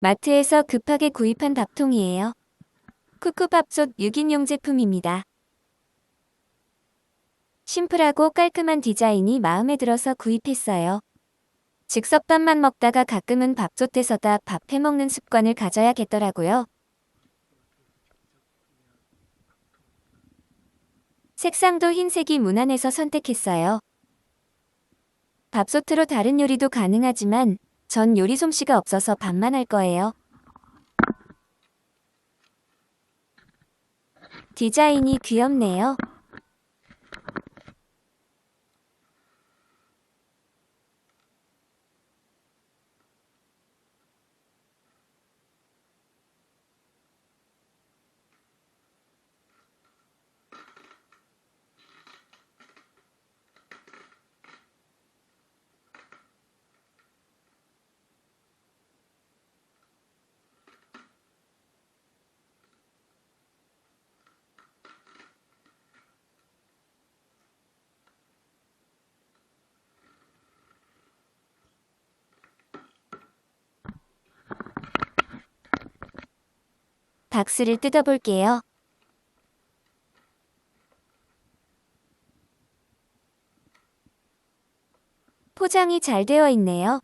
마트에서 급하게 구입한 밥통이에요. 쿠쿠밥솥 6인용 제품입니다. 심플하고 깔끔한 디자인이 마음에 들어서 구입했어요. 즉석밥만 먹다가 가끔은 밥솥에서다 밥 해먹는 습관을 가져야겠더라고요. 색상도 흰색이 무난해서 선택했어요. 밥솥으로 다른 요리도 가능하지만 전 요리 솜씨가 없어서 밥만 할 거예요. 디자인이 귀엽네요. 박스를 뜯어볼게요. 포장이 잘 되어 있네요.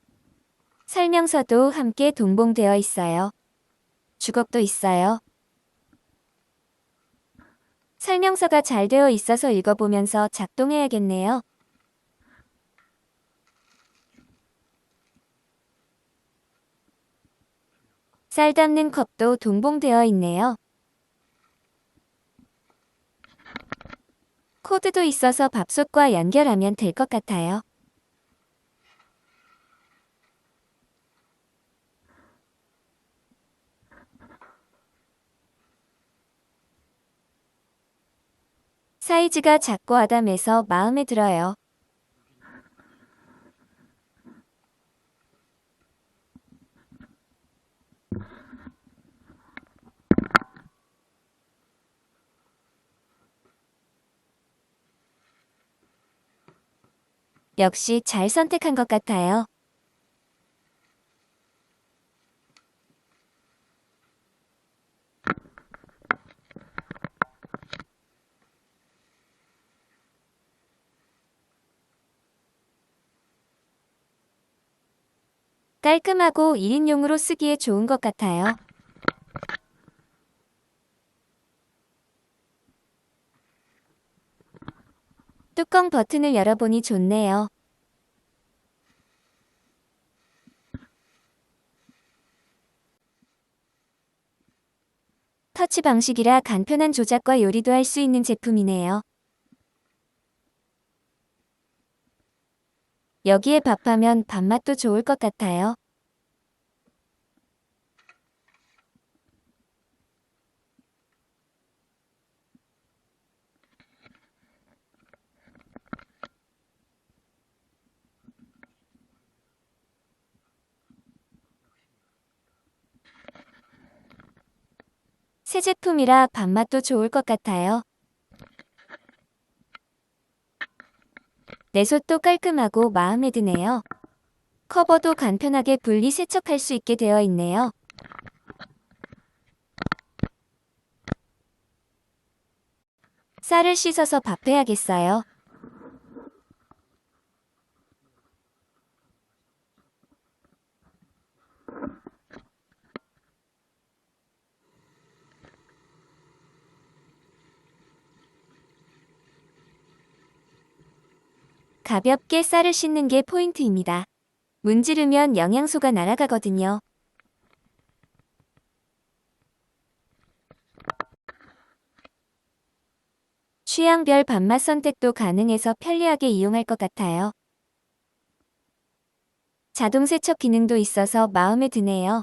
설명서도 함께 동봉되어 있어요. 주걱도 있어요. 설명서가 잘 되어 있어서 읽어보면서 작동해야겠네요. 쌀 담는 컵도 동봉되어 있네요. 코드도 있어서 밥솥과 연결하면 될 것 같아요. 사이즈가 작고 아담해서 마음에 들어요. 역시 잘 선택한 것 같아요. 깔끔하고 1인용으로 쓰기에 좋은 것 같아요. 뚜껑 버튼을 열어보니 좋네요. 터치 방식이라 간편한 조작과 요리도 할 수 있는 제품이네요. 여기에 밥하면 밥맛도 좋을 것 같아요. 새 제품이라 밥맛도 좋을 것 같아요. 내솥도 깔끔하고 마음에 드네요. 커버도 간편하게 분리 세척할 수 있게 되어 있네요. 쌀을 씻어서 밥해야겠어요. 가볍게 쌀을 씻는 게 포인트입니다. 문지르면 영양소가 날아가거든요. 취향별 밥맛 선택도 가능해서 편리하게 이용할 것 같아요. 자동 세척 기능도 있어서 마음에 드네요.